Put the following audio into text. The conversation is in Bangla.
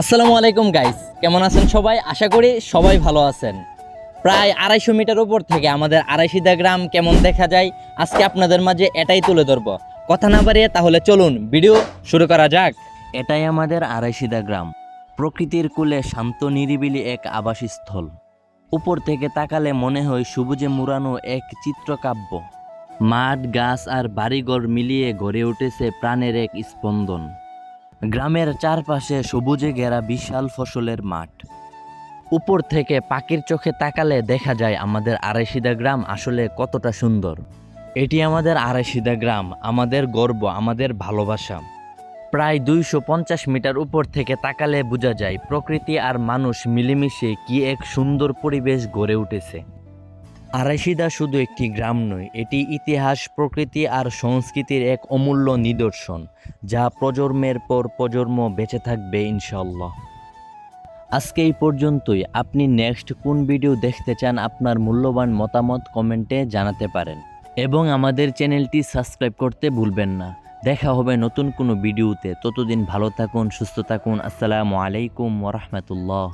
আসসালামু আলাইকুম গাইস কেমন আছেন সবাই? আশা করি সবাই ভালো আছেন। প্রায় আড়াইশো মিটার উপর থেকে আমাদের আড়াইশিদা গ্রাম কেমন দেখা যায়, আজকে আপনাদের মাঝে এটাই তুলে ধরব। কথা না বাড়িয়ে তাহলে চলুন ভিডিও শুরু করা যাক। এটাই আমাদের আড়াইশিদা গ্রাম। প্রকৃতির কূলে শান্ত, নিরিবিলি এক আবাসস্থল। উপর থেকে তাকালে মনে হয় সবুজে মুড়ানো এক চিত্রকাব্য। মাঠ, গাছ আর বাড়িঘর মিলিয়ে গড়ে উঠেছে প্রাণের এক স্পন্দন। গ্রামের চারপাশে সবুজে ঘেরা বিশাল ফসলের মাঠ। উপর থেকে পাখির চোখে তাকালে দেখা যায় আমাদের আড়াইশিদা গ্রাম আসলে কতটা সুন্দর। এটি আমাদের আড়াইশিদা গ্রাম, আমাদের গর্ব, আমাদের ভালোবাসা। প্রায় দুইশো পঞ্চাশ মিটার উপর থেকে তাকালে বোঝা যায় প্রকৃতি আর মানুষ মিলেমিশে কি এক সুন্দর পরিবেশ গড়ে উঠেছে। আড়াইশিদা শুধু একটি গ্রাম নয়, এটি ইতিহাস, প্রকৃতি আর সংস্কৃতির এক অমূল্য নিদর্শন, যা প্রজন্মের পর প্রজন্ম বেঁচে থাকবে ইনশাল্লাহ আজকে এই পর্যন্তই। আপনি নেক্সট কোন ভিডিও দেখতে চান, আপনার মূল্যবান মতামত কমেন্টে জানাতে পারেন। এবং আমাদের চ্যানেলটি সাবস্ক্রাইব করতে ভুলবেন না। দেখা হবে নতুন কোনো ভিডিওতে। ততদিন ভালো থাকুন, সুস্থ থাকুন। আসসালামু আলাইকুম ওরহমতুল্লাহ